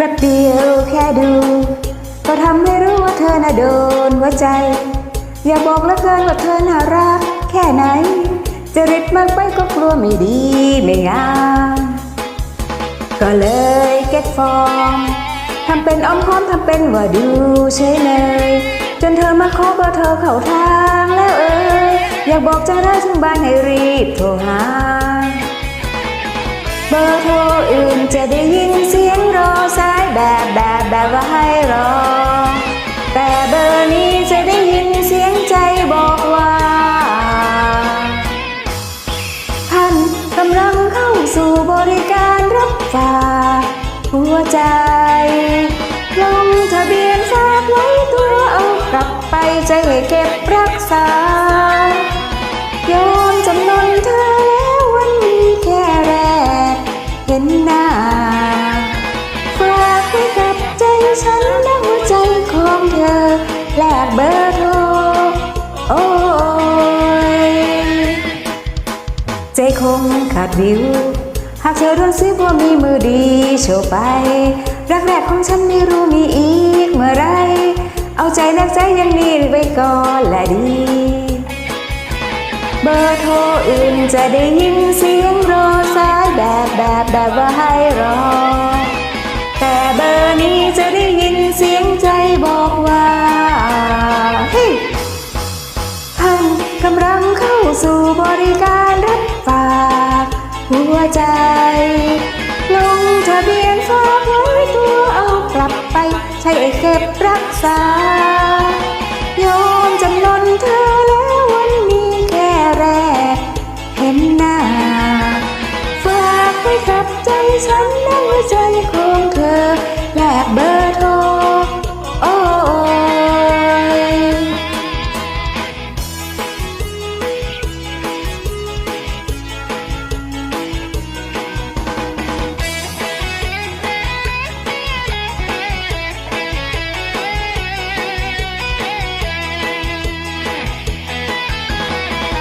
แวบเดียวแค่ดู ก็ทำให้รู้ว่าเธอน่ะโดนหัวใจ อย่าบอกเหละเกินว่าเธอน่ารัก แค่ไหน จะริดมากไปก็กลัวไม่ดีไม่งามก็เลยเก็ตฟอร์มทำเป็นอ้อมค้อมทำเป็นว่าดูเฉยเลย จนเธอมาขอเบอร์เธอเข้าทางแล้วเอ่ยอยากบอกจะได้ถึงบ้านให้รีบโทรหา เบอร์โทรอื่นจะได้ยินเสียงรอสายแบบแบบแบบว่าให้รอ แต่เบอร์นี้จะได้ยินเสียงใจบอกว่าท่านกำลังเข้าสู่บริการรับฝากหัวใจลงทะเบียนฝากไว้ตัวเอากลับไปใจให้เก็บรักษา นหน้า ฝากไว้กับใจฉันและหัวใจของเธอ แลกเบอร์โทร โอ้ยใจคงขาดวิว หากเธอโดนซิบว่ามีมือดีโชว์ไป รักแรกของฉันไม่รู้มีอีกเมื่อไร เอาใจแลกใจอยังนี้ไว้ก่อนและดี เบอร์โทรอื่นจะได้ยินเสียงรอสายแบบแบบแบบว่าให้รอ แต่เบอร์นี้จะได้ยินเสียงใจบอกว่าเฮ้ท่านกำลังเข้าสู่บริการรับฝากหัวใจ ลงทะเบียนฝากไว้ตัวเอากลับไป ใช้เก็บรักษา ใจฉันและหัวใจของเธอแลกเบอร์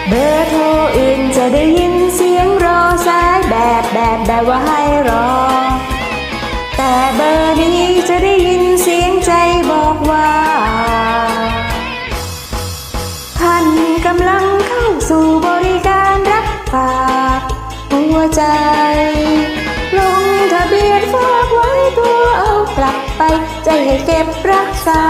เบอร์โทรอื่นจะได้ยินเสียงรอสายแบบแบบแบบว่าให้รอ แต่เบอร์นี้จะได้ยินเสียงใจบอกว่า ท่านกำลังเข้าสู่บริการรับฝากหัวใจ ลงทะเบียนฝากไว้ตัวเอากลับไปใจให้เก็บรักษา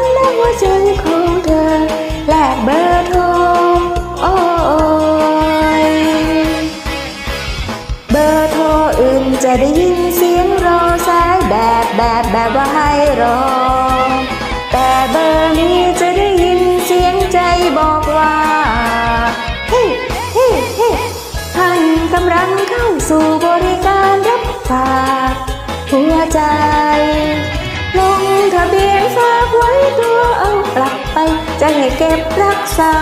นและหัวใจของเธอแลกเบอร์โทรโอ้ยเบอร์โทรอื่นจะได้ยินเสียงรอสายแบบแบบแบบว่าให้รอ แต่เบอร์นี้จะได้ยินเสียงใจบอกว่าเฮ้เฮ้เฮ้ท่านกำลังเข้าสู่บริการรับฝากหัวใจ ลงทะเบียงฝากไว้ตัวเอากลับไป จะให้เก็บรักษา